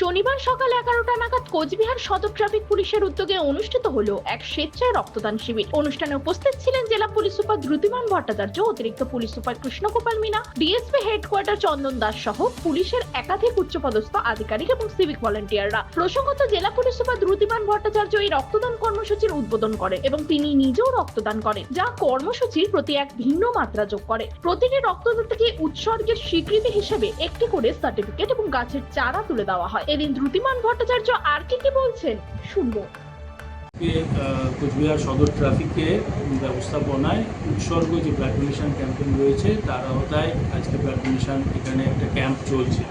শনিবার সকাল এগারোটা নাগাদ কোচবিহার সদর ট্রাফিক পুলিশের উদ্যোগে অনুষ্ঠিত হলো এক স্বেচ্ছায় রক্তদান শিবির। অনুষ্ঠানে উপস্থিত ছিলেন জেলা পুলিশ সুপার দ্রুতিমান ভট্টাচার্য, অতিরিক্ত police super Krishnagopal Meena, DSP headquarter Chandan Das সহ পুলিশের একাধিক উচ্চপদস্থ আধিকারিক এবং সিভিক ভলান্টিয়াররা। প্রসঙ্গত জেলা পুলিশ সুপার দ্রুতিমান ভট্টাচার্য এই রক্তদান কর্মসূচির উদ্বোধন করেন এবং তিনি নিজেও রক্তদান করেন, যা কর্মসূচির প্রতি এক ভিন্ন মাত্রা যোগ করে। প্রতিটি রক্তদাতাকে উৎসর্গের স্বীকৃতি হিসেবে একটি করে সার্টিফিকেট এবং গাছের চারা তুলে দেওয়া হয়। এদিন দ্রুতিমান ভট্টাচার্য আর কি কি বলছেন? শুনব। কোচবিহার সদর ট্রাফিকে ব্যবস্থাপনায় উৎসর্গ যে ব্লাড ডোনেশন ক্যাম্পেইন রয়েছে, তার আওতায় আজকে ব্লাড এখানে একটা ক্যাম্প চলছে।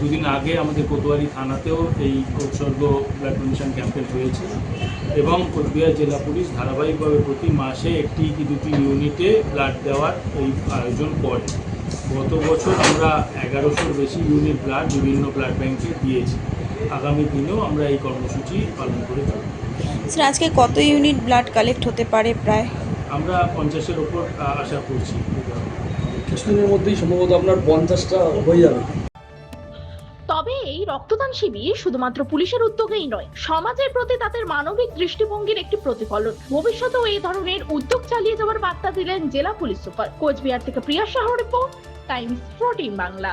দুদিন আগে আমাদের কোতোয়ালি থানাতেও এই উৎসর্গ ব্লাড ডোনেশন ক্যাম্পেইন হয়েছে এবং কোচবিহার জেলা পুলিশ ধারাবাহিকভাবে প্রতি মাসে একটি কি দুটি ইউনিটে ব্লাড দেওয়ার এই আয়োজন করে। গত বছর আমরা এগারোশোর বেশি ইউনিট ব্লাড বিভিন্ন ব্লাড ব্যাংকে দিয়েছি। আগামী দিনেও আমরা এই কর্মসূচি পালন করে থাকি স্যার আজকে কত ইউনিট ব্লাড কালেক্ট হতে পারে প্রায়? আমরা পঞ্চাশের ওপর আশা করছি। কিছুদিনের মধ্যেই সম্ভবত আপনার পঞ্চাশটা হয়ে যাবে। তবে এই রক্তদান শিবির শুধুমাত্র পুলিশের উদ্যোগেই নয়, সমাজের প্রতি তাদের মানবিক দৃষ্টিভঙ্গির একটি প্রতিফলন। ভবিষ্যতেও এই ধরনের উদ্যোগ চালিয়ে যাওয়ার বার্তা দিলেন জেলা পুলিশ সুপার। কোচবিহার থেকে Priya Shah report, Times fourteen Bangla.